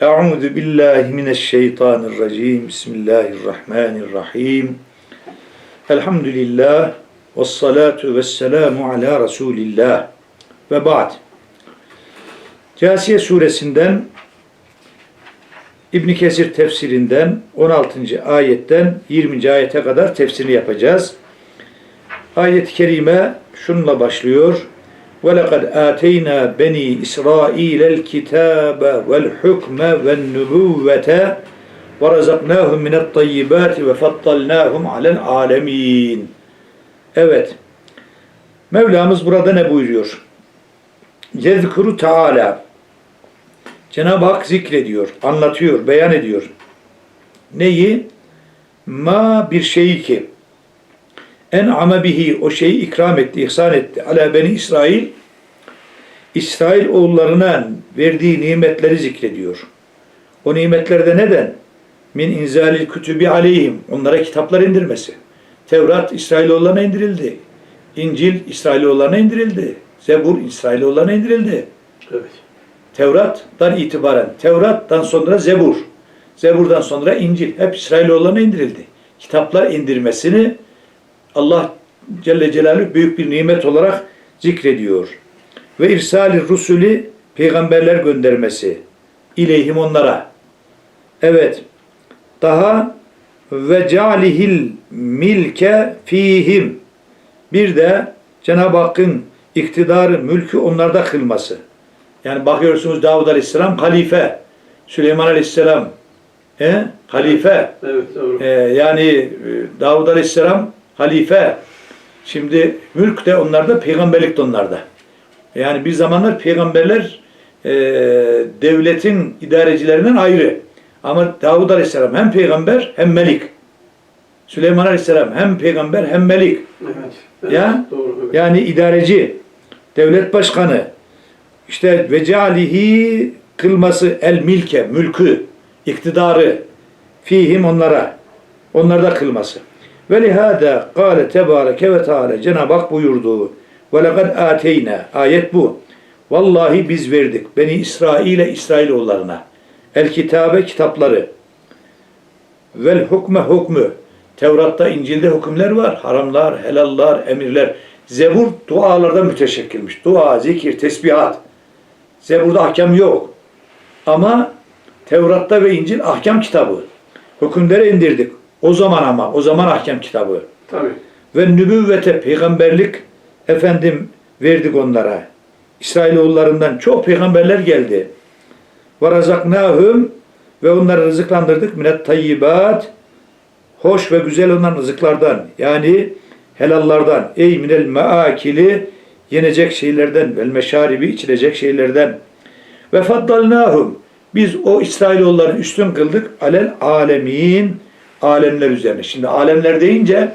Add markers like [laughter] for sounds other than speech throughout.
Euzu billahi mineşşeytanirracim. Bismillahirrahmanirrahim. Elhamdülillah ve salatu ve selamu ala Resulillah. Ve ba'd. Câsiye suresinden İbn Kesir tefsirinden 16. ayetten 20. ayete kadar tefsirini yapacağız. Ayet-i kerime şunla başlıyor. وَلَقَدْ آتَيْنَا بَنِي إِسْرَائِيلَ الْكِتَابَ وَالْحُكْمَ وَالنُّبُوَّةَ وَرَزَقْنَاهُمْ مِنَ الطَّيِّبَاتِ وَفَضَّلْنَاهُمْ عَلَى الْعَالَمِينَ Evet. Mevlamız burada ne buyuruyor? Yezkuru Teala. Cenab-ı Hak zikrediyor, anlatıyor, beyan ediyor. Neyi? Ma bir şeyi ki en bihi o şeyi ikram etti, ihsan etti. Ala beni İsrail İsrail oğullarına verdiği nimetleri zikrediyor. O nimetlerde neden? Min inzalil kütübi aleyhim. Onlara kitaplar indirmesi. Tevrat İsrailoğullarına indirildi. İncil İsrailoğullarına indirildi. Zebur İsrailoğullarına indirildi. Evet. Tevrat'tan itibaren, Tevrat'tan sonra Zebur, Zebur'dan sonra İncil hep İsrailoğullarına indirildi. Kitaplar indirmesini Allah Celle Celaluhu büyük bir nimet olarak zikrediyor. Ve irsali rusuli peygamberler göndermesi ileyhim onlara. Evet. Daha ve calihil milke fihim. Bir de Cenab-ı Hakk'ın iktidarı, mülkü onlarda kılması. Yani bakıyorsunuz Davud Aleyhisselam halife, Süleyman Aleyhisselam e, halife. Evet doğru. Ee, yani e, Davud Aleyhisselam halife. Şimdi mülk de onlarda, peygamberlik de onlarda. Yani bir zamanlar peygamberler e, devletin idarecilerinden ayrı. Ama Davud Aleyhisselam hem peygamber hem melik. Süleyman Aleyhisselam hem peygamber hem melik. Evet. evet. Ya? Doğru. Evet. Yani idareci, devlet başkanı, işte vecalihi kılması el milke, mülkü, iktidarı fihim onlara, onlarda kılması. Ve lihada kâle tebâreke ve teâlâ Cenab-ı Hak buyurdu. Ve lekad âteyna. Ayet bu. Vallahi biz verdik. Beni İsrail'e İsrailoğullarına. El kitabe kitapları. Vel hukme hukmü. Tevrat'ta, İncil'de hükümler var. Haramlar, helallar, emirler. Zebur dualardan müteşekkilmiş. Dua, zikir, tesbihat. Zebur'da ahkam yok. Ama Tevrat'ta ve İncil ahkam kitabı. Hükümleri indirdik. O zaman ama, o zaman ahkam kitabı. Tabii. Ve nübüvvete, peygamberlik efendim verdik onlara. İsrailoğullarından çok peygamberler geldi. Ve razaknahum ve onları rızıklandırdık minet tayyibat hoş ve güzel olan rızıklardan yani helallardan ey minel maakili yenecek şeylerden vel meşaribi içilecek şeylerden ve faddalnahum biz o İsrailoğulları üstün kıldık alel alemin alemler üzerine. Şimdi alemler deyince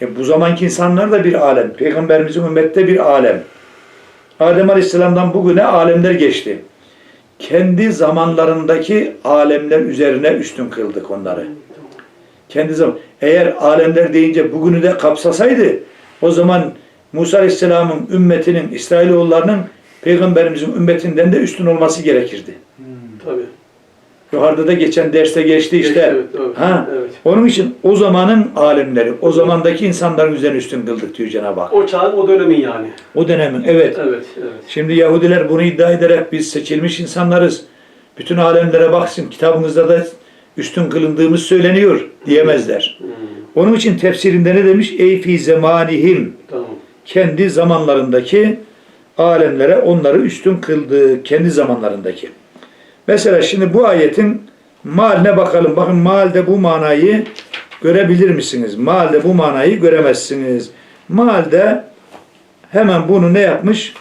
e, bu zamanki insanlar da bir alem. Peygamberimizin ümmette bir alem. Adem Aleyhisselam'dan bugüne alemler geçti. Kendi zamanlarındaki alemler üzerine üstün kıldık onları. Kendi zaman. Eğer alemler deyince bugünü de kapsasaydı o zaman Musa Aleyhisselam'ın ümmetinin, İsrailoğullarının Peygamberimizin ümmetinden de üstün olması gerekirdi. Tabii. Yukarıda da geçen derste geçti işte. Evet, doğru. ha. Evet. Onun için o zamanın alemleri, o zamandaki insanların üzerine üstün kıldık diyor Cenab-ı Hak. O çağın, o dönemin yani. O dönemin, evet. Evet, evet. Şimdi Yahudiler bunu iddia ederek biz seçilmiş insanlarız. Bütün alemlere baksın, kitabımızda da üstün kılındığımız söyleniyor diyemezler. Hmm, Onun için tefsirinde ne demiş? Ey fi zemanihim. tamam. Kendi zamanlarındaki alemlere onları üstün kıldı. Kendi zamanlarındaki. Mesela şimdi bu ayetin maline bakalım. Bakın malde bu manayı görebilir misiniz? Malde bu manayı göremezsiniz. Malde hemen bunu ne yapmış?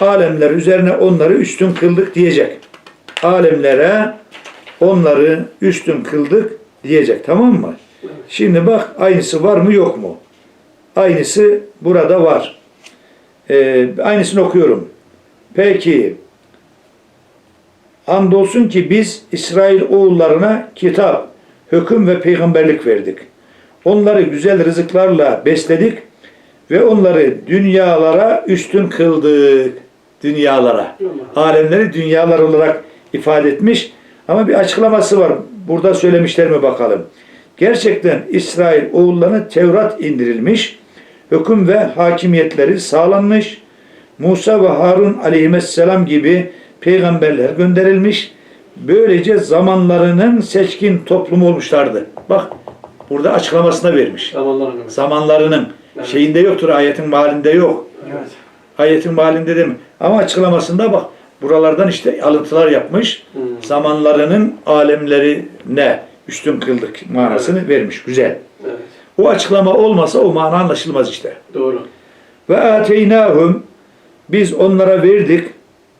Alemler üzerine onları üstün kıldık diyecek. Alemlere onları üstün kıldık diyecek. Tamam mı? Şimdi bak aynısı var mı yok mu? Aynısı burada var. Ee, aynısını okuyorum. Peki Andolsun ki biz İsrail oğullarına kitap, hüküm ve peygamberlik verdik. Onları güzel rızıklarla besledik ve onları dünyalara üstün kıldık. Dünyalara. Alemleri dünyalar olarak ifade etmiş. Ama bir açıklaması var. Burada söylemişler mi bakalım. Gerçekten İsrail oğullarına Tevrat indirilmiş, hüküm ve hakimiyetleri sağlanmış, Musa ve Harun aleyhisselam gibi peygamberler gönderilmiş, böylece zamanlarının seçkin toplumu olmuşlardı. Bak burada açıklamasına vermiş. Zamanlarını. Zamanlarının Evet. şeyinde yoktur, ayetin malinde yok. Evet. Ayetin malinde değil mi? Ama açıklamasında bak buralardan işte alıntılar yapmış. Hmm. Zamanlarının alemlerine üstün kıldık manasını vermiş. Güzel. Evet. O açıklama olmasa o mana anlaşılmaz işte. Doğru. Ve ateynahum biz onlara verdik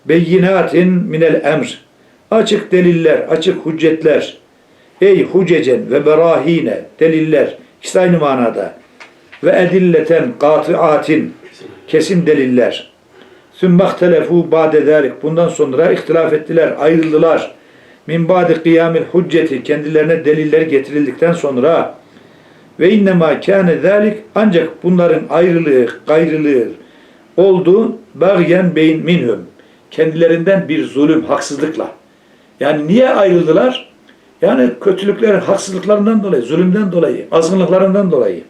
beyinatin minel emr. Açık deliller, açık hüccetler. Ey hucecen ve berahine deliller. İkisi aynı manada. Ve edilleten katiatin kesin deliller. Sümmehtelefû ba'de zâlik. Bundan sonra ihtilaf ettiler, ayrıldılar. Min ba'di kıyamil hücceti. Kendilerine deliller getirildikten sonra ve innemâ kâne zâlik ancak bunların ayrılığı, gayrılığı oldu bagyen beyin minhum. Kendilerinden bir zulüm, haksızlıkla. Yani niye ayrıldılar? Yani kötülüklerin, haksızlıklarından dolayı, zulümden dolayı, azgınlıklarından dolayı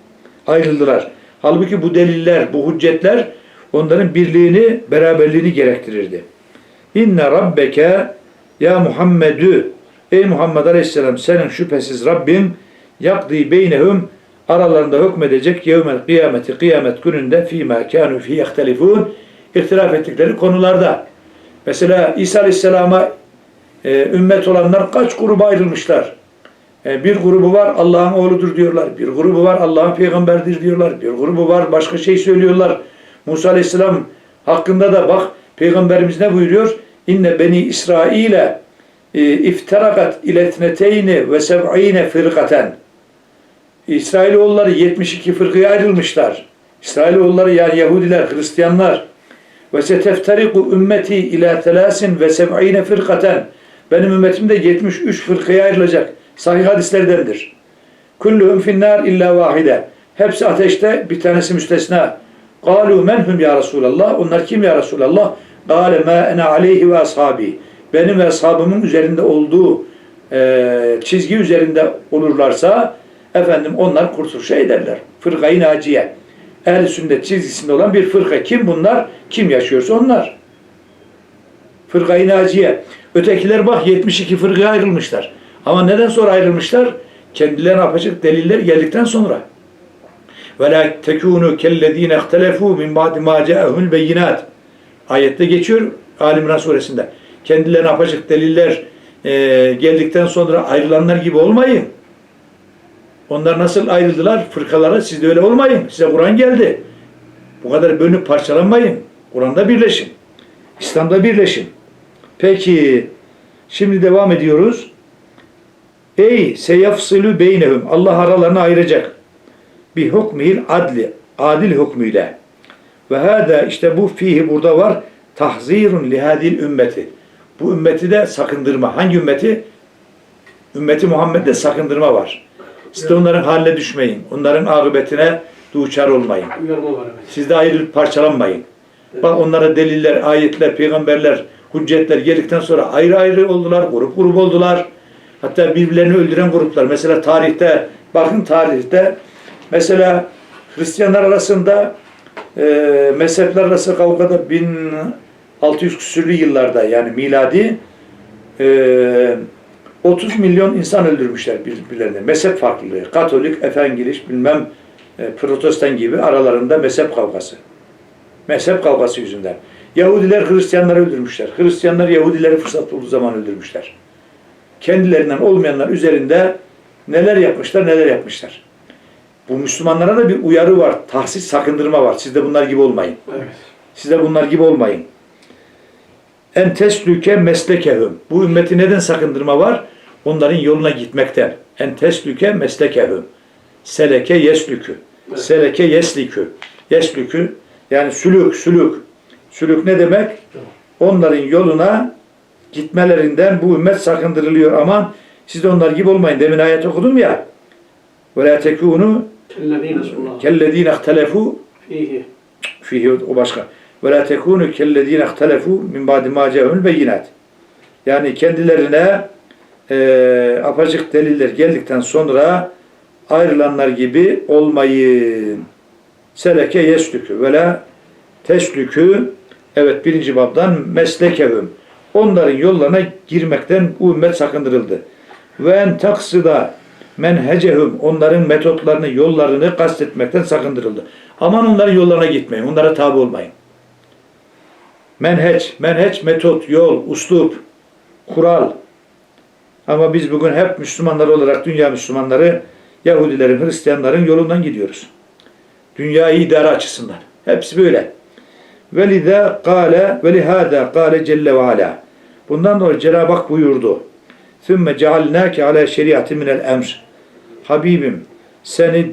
ayrıldılar. Halbuki bu deliller, bu hüccetler onların birliğini, beraberliğini gerektirirdi. İnne rabbeke ya Muhammedü Ey Muhammed Aleyhisselam senin şüphesiz Rabbin yakdi beynehum aralarında hükmedecek yevmel kıyameti kıyamet gününde fîmâ kânû fî ihtelifûn ihtilaf ettikleri konularda. Mesela İsa Aleyhisselam'a e, ümmet olanlar kaç gruba ayrılmışlar. E, bir grubu var Allah'ın oğludur diyorlar. Bir grubu var Allah'ın peygamberdir diyorlar. Bir grubu var başka şey söylüyorlar. Musa Aleyhisselam hakkında da bak peygamberimiz ne buyuruyor? İnne beni İsrail'e e, iftarakat ile etneteyni ve seb'ine firkaten. İsrailoğulları 72 fırkaya ayrılmışlar. İsrailoğulları yani Yahudiler, Hristiyanlar. Ve seteftariku ümmeti ila telasin ve seb'ine firkaten. Benim ümmetim de 73 fırkaya ayrılacak. Sahih hadislerdendir. Kulluhum finnar illa vahide. Hepsi ateşte bir tanesi müstesna. Kalu menhum ya Resulallah. Onlar kim ya Resulallah? Kale ma ene aleyhi ve ashabi. Benim ve ashabımın üzerinde olduğu e, çizgi üzerinde olurlarsa efendim onlar kurtuluşa ederler. Fırkayı naciye. Ehl-i sünnet çizgisinde olan bir fırka. Kim bunlar? Kim yaşıyorsa onlar. Fırkayı naciye. Ötekiler bak 72 fırkaya ayrılmışlar. Ama neden sonra ayrılmışlar? Kendilerine apaçık deliller geldikten sonra. Ve la tekunu kellezine ihtelefu min ba'di ma ca'ahumul beyinat. Ayette geçiyor Ali İmran suresinde. Kendilerine apaçık deliller e, geldikten sonra ayrılanlar gibi olmayın. Onlar nasıl ayrıldılar fırkalara siz de öyle olmayın. Size Kur'an geldi. Bu kadar bölünüp parçalanmayın. Kur'an'da birleşin. İslam'da birleşin. Peki şimdi devam ediyoruz. Ey seyafsilu beynehum. Allah aralarını ayıracak. Bir hukmihil adli. Adil hükmüyle. Ve hâdâ işte bu fihi burada var. Tahzirun lihadil ümmeti. Bu ümmeti de sakındırma. Hangi ümmeti? Ümmeti Muhammed'de sakındırma var. Siz de onların haline düşmeyin. Onların akıbetine duçar olmayın. Siz de ayrılıp parçalanmayın. Bak onlara deliller, ayetler, peygamberler, hüccetler geldikten sonra ayrı ayrı oldular, grup grup oldular. Hatta birbirlerini öldüren gruplar. Mesela tarihte, bakın tarihte, mesela Hristiyanlar arasında e, mezhepler arası kavgada 1600 küsürlü yıllarda yani miladi e, 30 milyon insan öldürmüşler birbirlerine. Mezhep farklılığı. Katolik, Efengiliş, bilmem e, Protestan gibi aralarında mezhep kavgası. Mezhep kavgası yüzünden. Yahudiler Hristiyanları öldürmüşler. Hristiyanlar Yahudileri fırsat bulduğu zaman öldürmüşler. Kendilerinden olmayanlar üzerinde neler yapmışlar, neler yapmışlar. Bu Müslümanlara da bir uyarı var. Tahsis, sakındırma var. Siz de bunlar gibi olmayın. Evet. Siz de bunlar gibi olmayın. En teslüke meslekehum. Bu ümmeti neden sakındırma var? Onların yoluna gitmekten. En teslüke meslekehum. Seleke yeslükü. Seleke yeslikü. Yeslükü yani sülük, sülük. Sülük ne demek? Onların yoluna gitmelerinden bu ümmet sakındırılıyor. Aman siz de onlar gibi olmayın. Demin ayet okudum ya. Ve la sallallahu kellezine ihtelefu fihi. o başka. Ve la tekunu kellezine ihtelefu min ba'di ma ca'ahumul beyinat. Yani kendilerine e, apacık deliller geldikten sonra ayrılanlar gibi olmayın. Seleke yeslükü ve la teslükü evet birinci babdan meslekevüm. Onların yollarına girmekten bu ümmet sakındırıldı. Ve en taksıda menhecehum onların metotlarını, yollarını kastetmekten sakındırıldı. Aman onların yollarına gitmeyin. Onlara tabi olmayın. Menheç, menheç metot, yol, uslup, kural. Ama biz bugün hep Müslümanlar olarak dünya Müslümanları Yahudilerin, Hristiyanların yolundan gidiyoruz. Dünyayı idare açısından. Hepsi böyle. Velide kâle ve lihâdâ kâle celle ve alâ. Bundan dolayı Cenab-ı Hak buyurdu. Sümme cealnâke alâ şeriatı minel emr. Habibim seni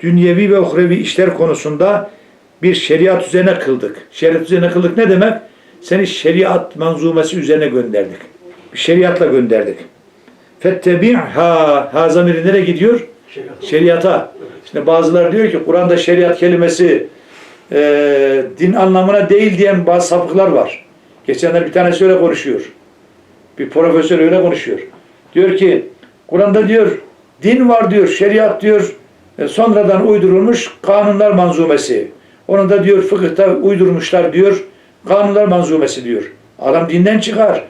dünyevi ve uhrevi işler konusunda bir şeriat üzerine kıldık. Şeriat üzerine kıldık ne demek? Seni şeriat manzumesi üzerine gönderdik. Şeriatla gönderdik. Fettebi'ha. Ha zamiri nereye gidiyor? Şeriat. Şeriata. Şimdi bazıları diyor ki Kur'an'da şeriat kelimesi e, din anlamına değil diyen bazı sapıklar var. Geçenler bir tanesi öyle konuşuyor. Bir profesör öyle konuşuyor. Diyor ki Kur'an'da diyor din var diyor, şeriat diyor e, sonradan uydurulmuş kanunlar manzumesi. Onu da diyor fıkıhta uydurmuşlar diyor kanunlar manzumesi diyor. Adam dinden çıkar.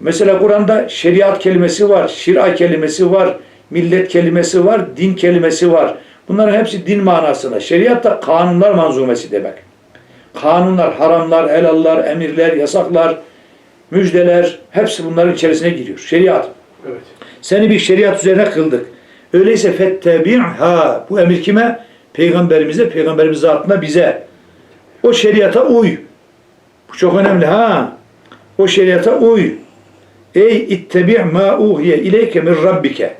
Mesela Kur'an'da şeriat kelimesi var, şira kelimesi var, millet kelimesi var, din kelimesi var. Bunların hepsi din manasına. Şeriat da kanunlar manzumesi demek. Kanunlar, haramlar, helallar, emirler, yasaklar, müjdeler hepsi bunların içerisine giriyor. Şeriat. Evet. Seni bir şeriat üzerine kıldık. Öyleyse fettebi'ha. Bu emir kime? Peygamberimize, peygamberimiz zatına bize. O şeriata uy. Bu çok önemli ha. O şeriata uy. Ey ittebi' ma uhiye ileyke min rabbike.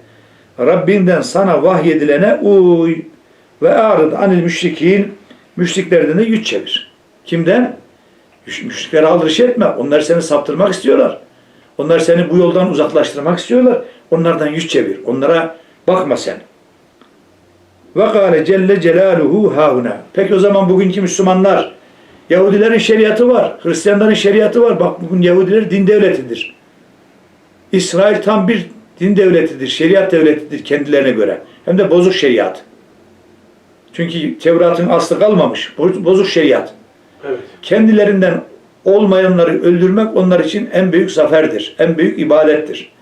Rabbinden sana vahyedilene uy. Ve arıd anil müşrikin. Müşriklerden de yüz çevir. Kimden? Müş- Müşriklere aldırış etme. Onlar seni saptırmak istiyorlar. Onlar seni bu yoldan uzaklaştırmak istiyorlar. Onlardan yüz çevir. Onlara bakma sen. Ve kâle celle celaluhu hauna. Peki o zaman bugünkü Müslümanlar Yahudilerin şeriatı var. Hristiyanların şeriatı var. Bak bugün Yahudiler din devletidir. İsrail tam bir din devletidir. Şeriat devletidir kendilerine göre. Hem de bozuk şeriat. Çünkü Tevrat'ın aslı kalmamış. Bo- Bozuk şeriat Evet. kendilerinden olmayanları öldürmek onlar için en büyük zaferdir, en büyük ibadettir.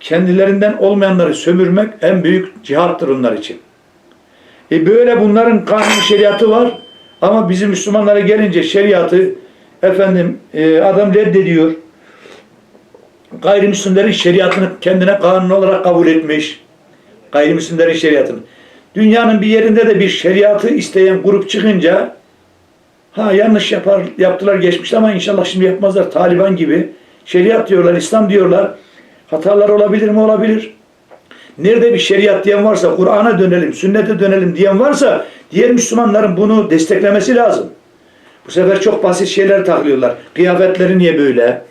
Kendilerinden olmayanları sömürmek en büyük cihattır onlar için. E böyle bunların kanun şeriatı var ama bizim Müslümanlara gelince şeriatı efendim e, adam reddediyor. Gayrimüslimlerin şeriatını kendine kanun olarak kabul etmiş. Gayrimüslimlerin şeriatını. Dünyanın bir yerinde de bir şeriatı isteyen grup çıkınca Ha yanlış yapar, yaptılar geçmişte ama inşallah şimdi yapmazlar. Taliban gibi şeriat diyorlar, İslam diyorlar. Hatalar olabilir mi? Olabilir. Nerede bir şeriat diyen varsa, Kur'an'a dönelim, sünnete dönelim diyen varsa diğer Müslümanların bunu desteklemesi lazım. Bu sefer çok basit şeyler taklıyorlar. Kıyafetleri niye böyle?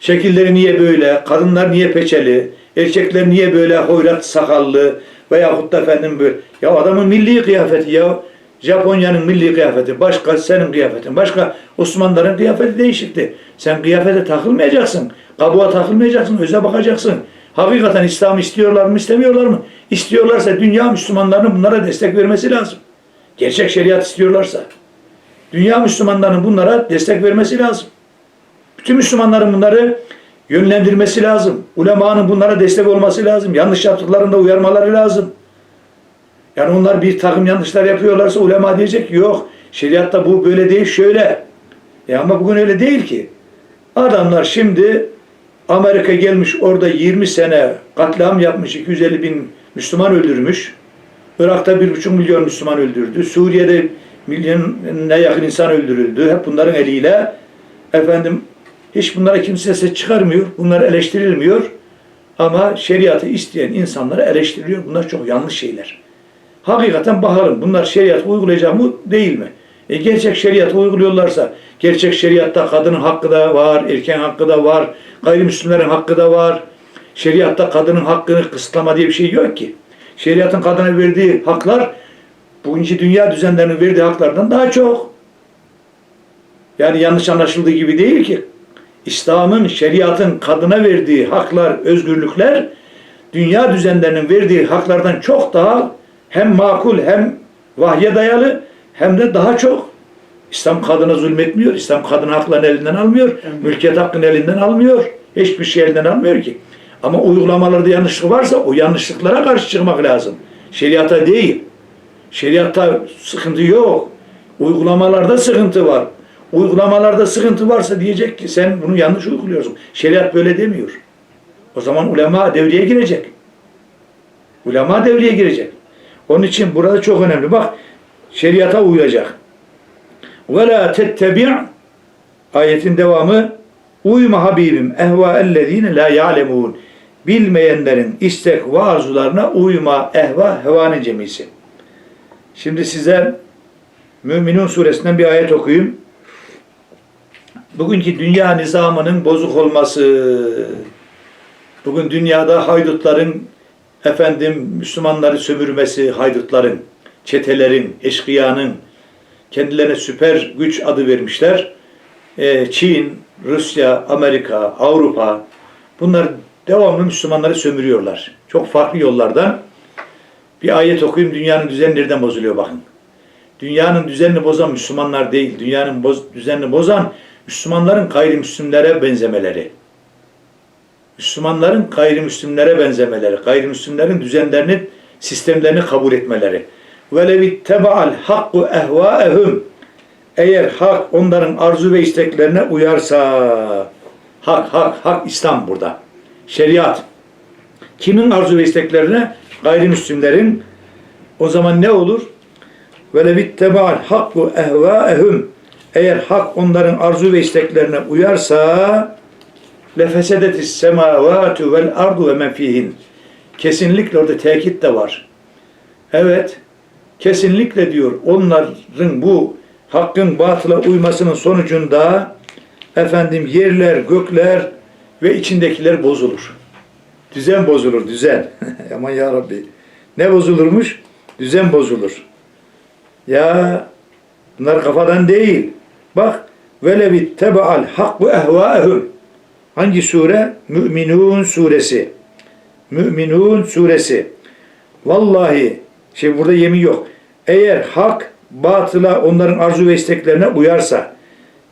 Şekilleri niye böyle? Kadınlar niye peçeli? Erkekler niye böyle hoyrat sakallı? Veyahut da efendim böyle. Ya adamın milli kıyafeti ya. Japonya'nın milli kıyafeti başka, senin kıyafetin başka, Osmanlıların kıyafeti değişikti. Sen kıyafete takılmayacaksın, kabuğa takılmayacaksın, öze bakacaksın. Hakikaten İslam istiyorlar mı, istemiyorlar mı? İstiyorlarsa dünya Müslümanlarının bunlara destek vermesi lazım. Gerçek şeriat istiyorlarsa. Dünya Müslümanlarının bunlara destek vermesi lazım. Bütün Müslümanların bunları yönlendirmesi lazım. Ulemanın bunlara destek olması lazım. Yanlış yaptıklarında uyarmaları lazım. Yani onlar bir takım yanlışlar yapıyorlarsa ulema diyecek yok şeriatta bu böyle değil şöyle. E ama bugün öyle değil ki. Adamlar şimdi Amerika gelmiş orada 20 sene katliam yapmış 250 bin Müslüman öldürmüş. Irak'ta 1,5 milyon Müslüman öldürdü. Suriye'de milyona yakın insan öldürüldü. Hep bunların eliyle. Efendim hiç bunlara kimse ses çıkarmıyor. Bunlar eleştirilmiyor. Ama şeriatı isteyen insanlara eleştiriliyor. Bunlar çok yanlış şeyler. Hakikaten bakalım bunlar şeriat uygulayacak mı değil mi? E gerçek şeriat uyguluyorlarsa, gerçek şeriatta kadının hakkı da var, erkeğin hakkı da var, gayrimüslimlerin hakkı da var. Şeriatta kadının hakkını kısıtlama diye bir şey yok ki. Şeriatın kadına verdiği haklar, bugünkü dünya düzenlerinin verdiği haklardan daha çok. Yani yanlış anlaşıldığı gibi değil ki. İslam'ın, şeriatın kadına verdiği haklar, özgürlükler dünya düzenlerinin verdiği haklardan çok daha hem makul hem vahye dayalı hem de daha çok İslam kadına zulmetmiyor. İslam kadın haklarını elinden almıyor. Mülkiyet hakkını elinden almıyor. Hiçbir şey elinden almıyor ki. Ama uygulamalarda yanlışlık varsa o yanlışlıklara karşı çıkmak lazım. Şeriata değil. Şeriatta sıkıntı yok. Uygulamalarda sıkıntı var. Uygulamalarda sıkıntı varsa diyecek ki sen bunu yanlış uyguluyorsun. Şeriat böyle demiyor. O zaman ulema devreye girecek. Ulema devreye girecek. Onun için burada çok önemli. Bak şeriata uyacak. Ve la tettebi' ayetin devamı uyma Habibim ehva ellezine la ya'lemun bilmeyenlerin istek ve arzularına uyma ehva hevanın cemisi. Şimdi size Müminun suresinden bir ayet okuyayım. Bugünkü dünya nizamının bozuk olması, bugün dünyada haydutların efendim Müslümanları sömürmesi, haydutların, çetelerin, eşkıyanın kendilerine süper güç adı vermişler. Ee, Çin, Rusya, Amerika, Avrupa bunlar devamlı Müslümanları sömürüyorlar. Çok farklı yollardan. Bir ayet okuyayım dünyanın düzeni nereden bozuluyor bakın. Dünyanın düzenini bozan Müslümanlar değil, dünyanın boz, düzenini bozan Müslümanların gayrimüslimlere benzemeleri, Müslümanların gayrimüslimlere benzemeleri, gayrimüslimlerin düzenlerini, sistemlerini kabul etmeleri. Velev ittebaal hakku ehvaehum eğer hak onların arzu ve isteklerine uyarsa hak hak hak İslam burada. Şeriat. Kimin arzu ve isteklerine? Gayrimüslimlerin. O zaman ne olur? Velev ittebaal hakku ehvaehum eğer hak onların arzu ve isteklerine uyarsa lefesedetis semavatu vel ardu ve men fihin. Kesinlikle orada tekit de var. Evet, kesinlikle diyor onların bu hakkın batıla uymasının sonucunda efendim yerler, gökler ve içindekiler bozulur. Düzen bozulur, düzen. [laughs] Aman ya Rabbi. Ne bozulurmuş? Düzen bozulur. Ya bunlar kafadan değil. Bak velevi tebaal hakku ehvaehum. Hangi sure? Müminun suresi. Müminun suresi. Vallahi şey burada yemin yok. Eğer hak batıla onların arzu ve isteklerine uyarsa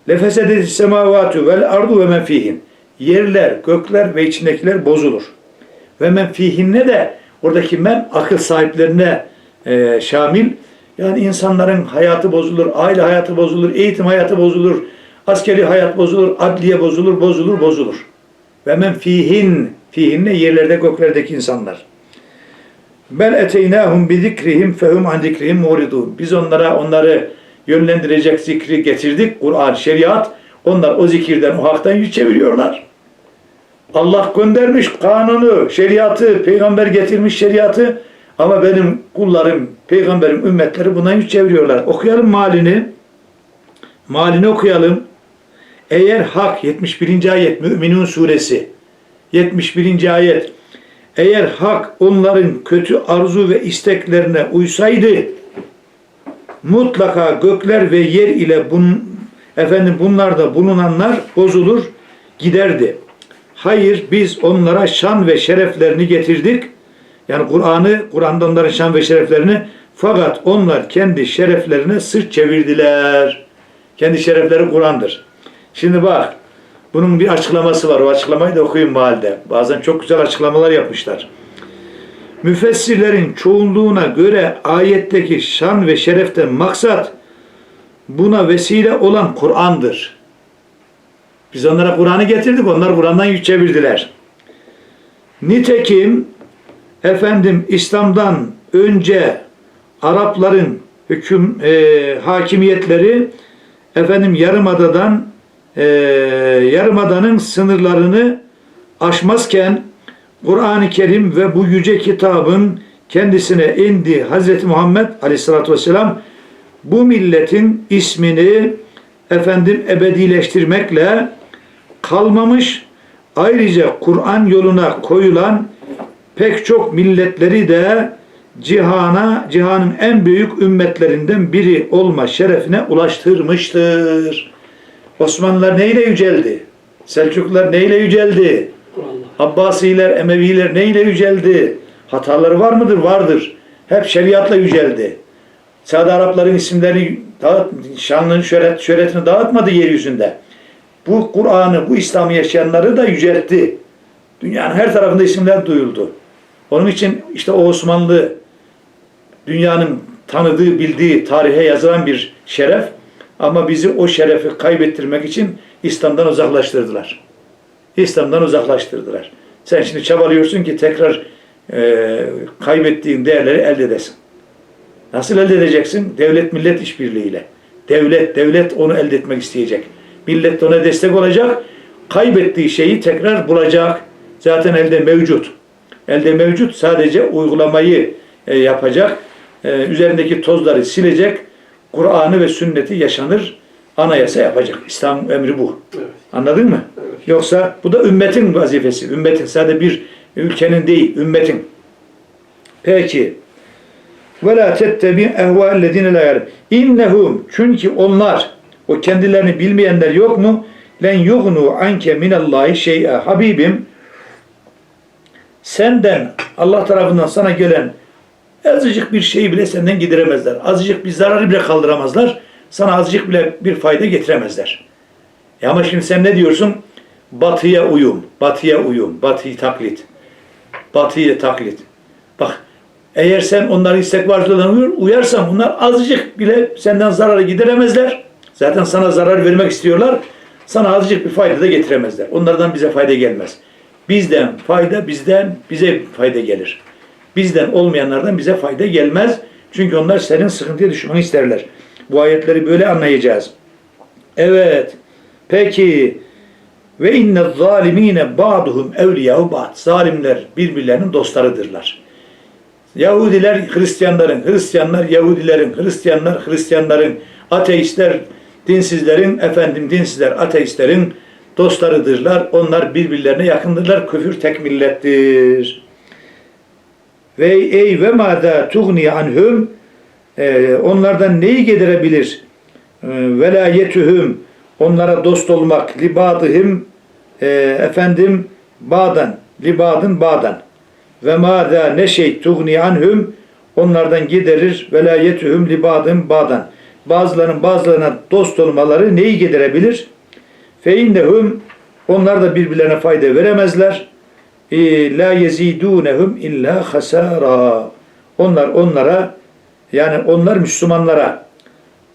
lefesedet semavatu vel ardu ve men fihin. Yerler, gökler ve içindekiler bozulur. Ve men fihinne de oradaki men akıl sahiplerine e, şamil. Yani insanların hayatı bozulur, aile hayatı bozulur, eğitim hayatı bozulur, askeri hayat bozulur, adliye bozulur, bozulur, bozulur. Ve men fihin, fihinne yerlerde göklerdeki insanlar. Bel eteynâhum bi zikrihim fehum an zikrihim muridun. Biz onlara onları yönlendirecek zikri getirdik. Kur'an, şeriat. Onlar o zikirden, o haktan yüz çeviriyorlar. Allah göndermiş kanunu, şeriatı, peygamber getirmiş şeriatı ama benim kullarım, peygamberim, ümmetleri bundan yüz çeviriyorlar. Okuyalım malini. Malini okuyalım. Eğer hak 71. ayet Müminun suresi 71. ayet eğer hak onların kötü arzu ve isteklerine uysaydı mutlaka gökler ve yer ile bun, efendim bunlarda bulunanlar bozulur giderdi. Hayır biz onlara şan ve şereflerini getirdik. Yani Kur'an'ı, Kur'an'da onların şan ve şereflerini fakat onlar kendi şereflerine sırt çevirdiler. Kendi şerefleri Kur'an'dır. Şimdi bak bunun bir açıklaması var. O açıklamayı da okuyun mahalde. Bazen çok güzel açıklamalar yapmışlar. Müfessirlerin çoğunluğuna göre ayetteki şan ve şereften maksat buna vesile olan Kur'an'dır. Biz onlara Kur'an'ı getirdik. Onlar Kur'an'dan yüz çevirdiler. Nitekim efendim İslam'dan önce Arapların hüküm e, hakimiyetleri efendim Yarımada'dan e, Yarımada'nın sınırlarını aşmazken Kur'an-ı Kerim ve bu yüce kitabın kendisine indi Hazreti Muhammed Aleyhisselatü Vesselam bu milletin ismini efendim ebedileştirmekle kalmamış ayrıca Kur'an yoluna koyulan pek çok milletleri de cihana, cihanın en büyük ümmetlerinden biri olma şerefine ulaştırmıştır. Osmanlılar neyle yüceldi? Selçuklular neyle yüceldi? Abbasiler, Emeviler neyle yüceldi? Hataları var mıdır? Vardır. Hep şeriatla yüceldi. Sade Arapların isimlerini dağıt, şanını, şöhret, şöhretini dağıtmadı yeryüzünde. Bu Kur'an'ı, bu İslam'ı yaşayanları da yüceltti. Dünyanın her tarafında isimler duyuldu. Onun için işte o Osmanlı dünyanın tanıdığı, bildiği, tarihe yazılan bir şeref ama bizi o şerefi kaybettirmek için İslam'dan uzaklaştırdılar. İslam'dan uzaklaştırdılar. Sen şimdi çabalıyorsun ki tekrar e, kaybettiğin değerleri elde edesin. Nasıl elde edeceksin? Devlet millet işbirliğiyle. Devlet devlet onu elde etmek isteyecek. Millet de ona destek olacak. Kaybettiği şeyi tekrar bulacak. Zaten elde mevcut. Elde mevcut sadece uygulamayı e, yapacak. E, üzerindeki tozları silecek. Kur'an'ı ve sünneti yaşanır. Anayasa yapacak. İslam emri bu. Evet. Anladın mı? Evet. Yoksa bu da ümmetin vazifesi. Ümmetin sadece bir ülkenin değil, ümmetin. Peki. Ve la tettebi ehvâllezîne la ya'lem. İnnehum çünkü onlar o kendilerini bilmeyenler yok mu? Len yugnu anke minallahi şey'a. Habibim senden Allah tarafından sana gelen azıcık bir şeyi bile senden gideremezler. Azıcık bir zararı bile kaldıramazlar. Sana azıcık bile bir fayda getiremezler. E ama şimdi sen ne diyorsun? Batıya uyum, batıya uyum, batıyı taklit. Batıyı taklit. Bak eğer sen onların istek varlığına uyur, uyarsan bunlar azıcık bile senden zararı gideremezler. Zaten sana zarar vermek istiyorlar. Sana azıcık bir fayda da getiremezler. Onlardan bize fayda gelmez. Bizden fayda, bizden bize fayda gelir. Bizden olmayanlardan bize fayda gelmez. Çünkü onlar senin sıkıntıya düşmanı isterler. Bu ayetleri böyle anlayacağız. Evet. Peki ve inne zalimine ba'duhum evliyahu ba'd. Zalimler birbirlerinin dostlarıdırlar. Yahudiler Hristiyanların, Hristiyanlar Yahudilerin, Hristiyanlar Hristiyanların, ateistler dinsizlerin, efendim dinsizler ateistlerin dostlarıdırlar. Onlar birbirlerine yakındırlar. Küfür tek millettir. Ve ey ve mada tugni anhum e, onlardan neyi getirebilir? E, velayetühüm onlara dost olmak libadihim e, efendim badan libadın badan ve mada ne şey tugni anhum onlardan giderir velayetühüm libadın badan bazılarının bazılarına dost olmaları neyi giderebilir? Fe innehum onlar da birbirlerine fayda veremezler. La yezidunhum illa hasara. Onlar onlara yani onlar Müslümanlara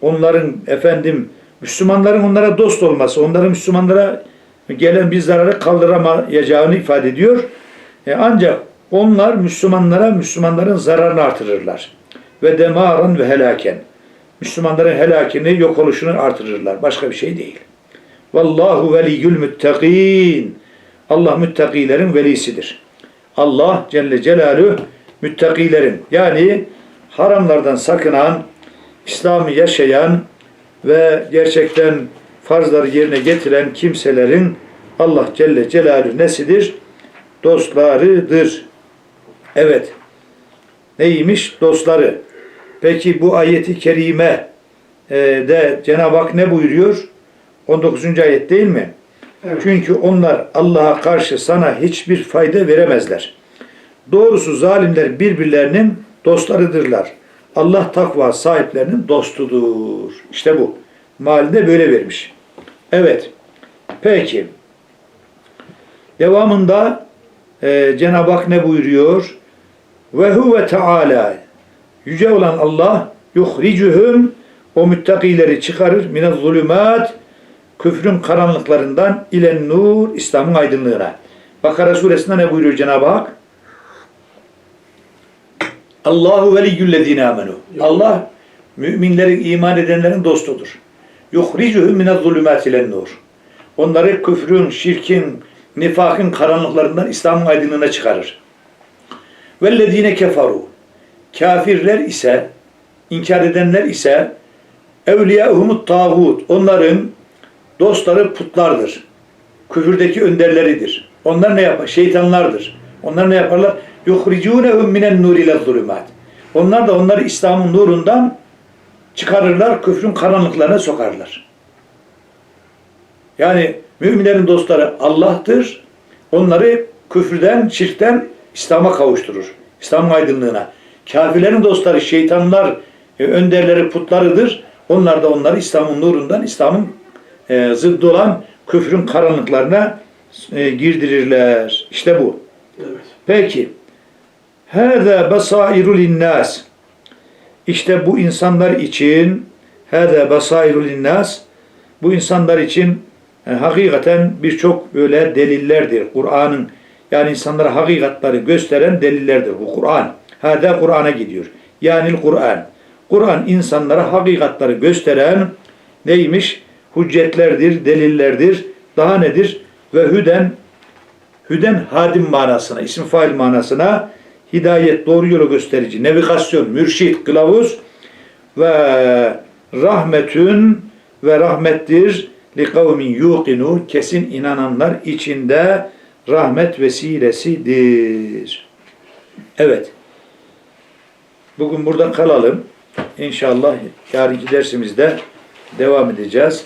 onların efendim Müslümanların onlara dost olması, onların Müslümanlara gelen bir zararı kaldıramayacağını ifade ediyor. E, ancak onlar Müslümanlara Müslümanların zararını artırırlar. Ve demaran ve helaken. Müslümanların helakini, yok oluşunu artırırlar. Başka bir şey değil. Vallahu veliyyül müttegin. Allah müttakilerin velisidir. Allah Celle Celaluhu müttakilerin yani haramlardan sakınan, İslam'ı yaşayan ve gerçekten farzları yerine getiren kimselerin Allah Celle Celaluhu nesidir? Dostlarıdır. Evet. Neymiş? Dostları. Peki bu ayeti kerime e, de Cenab-ı Hak ne buyuruyor? 19. ayet değil mi? Evet. Çünkü onlar Allah'a karşı sana hiçbir fayda veremezler. Doğrusu zalimler birbirlerinin dostlarıdırlar. Allah takva sahiplerinin dostudur. İşte bu. Malinde böyle vermiş. Evet. Peki. Devamında e, Cenab-ı Hak ne buyuruyor? Ve huve Teala Yüce olan Allah yuhricuhum o müttakileri çıkarır minez zulümat küfrün karanlıklarından ile nur İslam'ın aydınlığına. Bakara suresinde ne buyuruyor Cenab-ı Hak? Allahu veliyyüllezine amenu. Allah müminlerin, iman edenlerin dostudur. Yuhricuhum minez zulümat ile nur. Onları küfrün, şirkin, nifakın karanlıklarından İslam'ın aydınlığına çıkarır. Vellezine keferu. Kafirler ise, inkar edenler ise evliyahumut tağut. Onların dostları putlardır. Küfürdeki önderleridir. Onlar ne yapar? Şeytanlardır. Onlar ne yaparlar? Yuhricunehum minen nur ile zulümat. Onlar da onları İslam'ın nurundan çıkarırlar, küfrün karanlıklarına sokarlar. Yani müminlerin dostları Allah'tır. Onları küfürden, şirkten İslam'a kavuşturur. İslam aydınlığına. Kafirlerin dostları şeytanlar, e, önderleri putlarıdır. Onlar da onları İslam'ın nurundan, İslam'ın e, zıddı olan küfrün karanlıklarına e, girdirirler. İşte bu. Evet. Peki. Hâzâ basâiru linnâs. İşte bu insanlar için hâzâ basâiru linnâs. Bu insanlar için e, hakikaten birçok böyle delillerdir. Kur'an'ın yani insanlara hakikatları gösteren delillerdir bu Kur'an. Hâzâ Kur'an'a gidiyor. Yani Kur'an. Kur'an insanlara hakikatları gösteren neymiş? Hüccetlerdir, delillerdir. Daha nedir? Ve hüden Hüden hadim manasına, isim fail manasına hidayet, doğru yolu gösterici, navigasyon, mürşit, kılavuz ve rahmetün ve rahmettir li kavmin yuqinu kesin inananlar içinde rahmet vesilesidir. Evet. Bugün burada kalalım. İnşallah yarınki dersimizde devam edeceğiz.